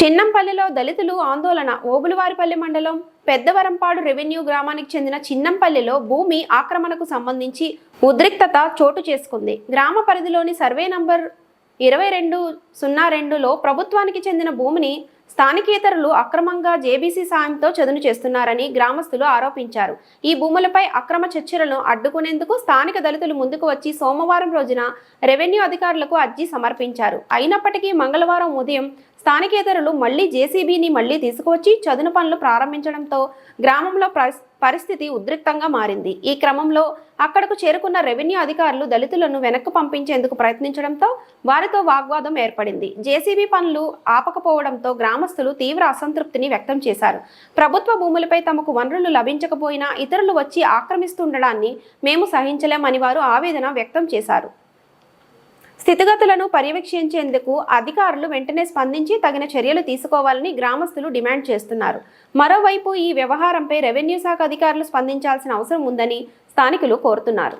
చిన్నంపల్లిలో దళితులు ఆందోళన. ఓబులవారిపల్లి మండలం పెద్దవరంపాడు రెవెన్యూ గ్రామానికి చెందిన చిన్నంపల్లిలో భూమి ఆక్రమణకు సంబంధించి ఉద్రిక్తత చోటు చేసుకుంది. గ్రామ పరిధిలోని సర్వే నంబర్ ఇరవై రెండు సున్నా రెండులో ప్రభుత్వానికి చెందిన భూమిని స్థానికేతరులు అక్రమంగా జేబీసీ సాయంతో చదును చేస్తున్నారని గ్రామస్తులు ఆరోపించారు. ఈ భూములపై అక్రమ చర్చలను అడ్డుకునేందుకు స్థానిక దళితులు ముందుకు వచ్చి సోమవారం రోజున రెవెన్యూ అధికారులకు అర్జీ సమర్పించారు. అయినప్పటికీ మంగళవారం ఉదయం స్థానికేతరులు మళ్ళీ జేసీబీని మళ్ళీ తీసుకువచ్చి చదును పనులు ప్రారంభించడంతో గ్రామంలో పరిస్థితి ఉద్రిక్తంగా మారింది. ఈ క్రమంలో అక్కడకు చేరుకున్న రెవెన్యూ అధికారులు దళితులను వెనక్కు పంపించేందుకు ప్రయత్నించడంతో వారితో వాగ్వాదం ఏర్పడింది. జేసీబీ పనులు ఆపకపోవడంతో గ్రామస్తులు తీవ్ర అసంతృప్తిని వ్యక్తం చేశారు. ప్రభుత్వ భూములపై తమకు వనరులు లభించకపోయినా ఇతరులు వచ్చి ఆక్రమిస్తుండడాన్ని మేము సహించలేమని వారు ఆవేదన వ్యక్తం చేశారు. స్థితిగతులను పర్యవేక్షించేందుకు అధికారులు వెంటనే స్పందించి తగిన చర్యలు తీసుకోవాలని గ్రామస్తులు డిమాండ్ చేస్తున్నారు. మరోవైపు ఈ వ్యవహారంపై రెవెన్యూ శాఖ అధికారులు స్పందించాల్సిన అవసరం ఉందని స్థానికులు కోరుతున్నారు.